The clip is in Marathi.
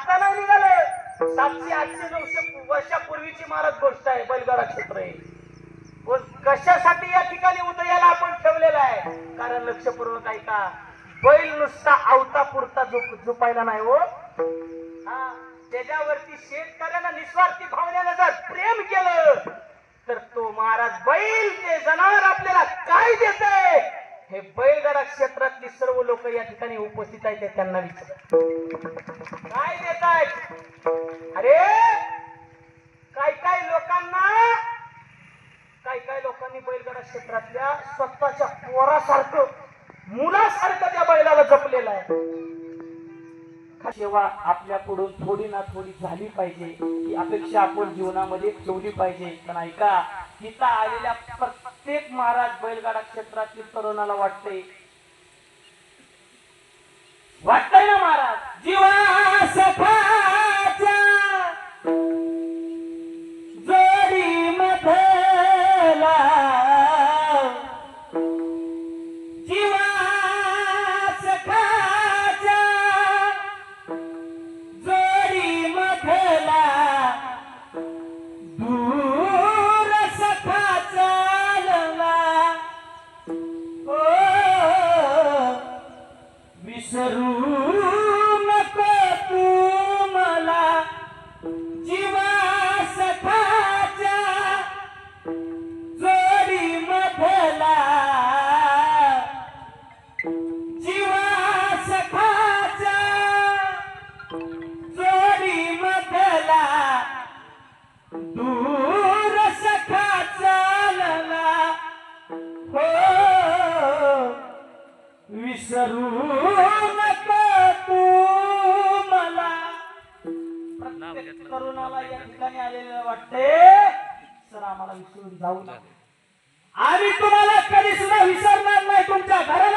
आता नाही निघाले. सातशे आठशे नऊशे वर्षापूर्वीची महाराज गोष्ट आहे बैलगाडा क्षेत्र आहे. कशासाठी या ठिकाणी उदयाला आपण ठेवलेला आहे? कारण लक्षपूर्वक ऐका बैल नुसता आवता पुरता झोप झोपायला नाही हो. त्याच्यावरती शेतकऱ्यांना निस्वार्थी भावनेनं जर प्रेम केलं तर तो महाराज बैल ते जनावर आपल्याला काय देत हे बैलगाडा क्षेत्र सर्व लोक या ठिकाणी उपस्थित आहेत त्यांना विचार. काय देत अरे काय काय लोकांना काय काय लोकांनी बैलगाडा क्षेत्रातल्या स्वतःच्या पोरासारखं मुलासारखं त्या बैलाला जपलेलं आहे. सेवा आपल्याकडून थोडी ना थोडी झाली पाहिजे. ही अपेक्षा आपण जीवनामध्ये ठेवली पाहिजे. पण ऐका तिथं आलेल्या प्रत्येक महाराज बैलगाडा क्षेत्रातील तरुणाला वाटते वाटतंय ना महाराज? जीवा सफाच्या जोडी मधला. जीवा सखाच्या जोडी मधला. दूर सखा चालला ओ विसरू विसरू नको तू मला. प्रत्येक तरुणाला या ठिकाणी आलेलं वाटते सर आम्हाला विसरून जाऊ नका. आम्ही तुम्हाला कधी सुद्धा विसरणार नाही तुमच्या घराला.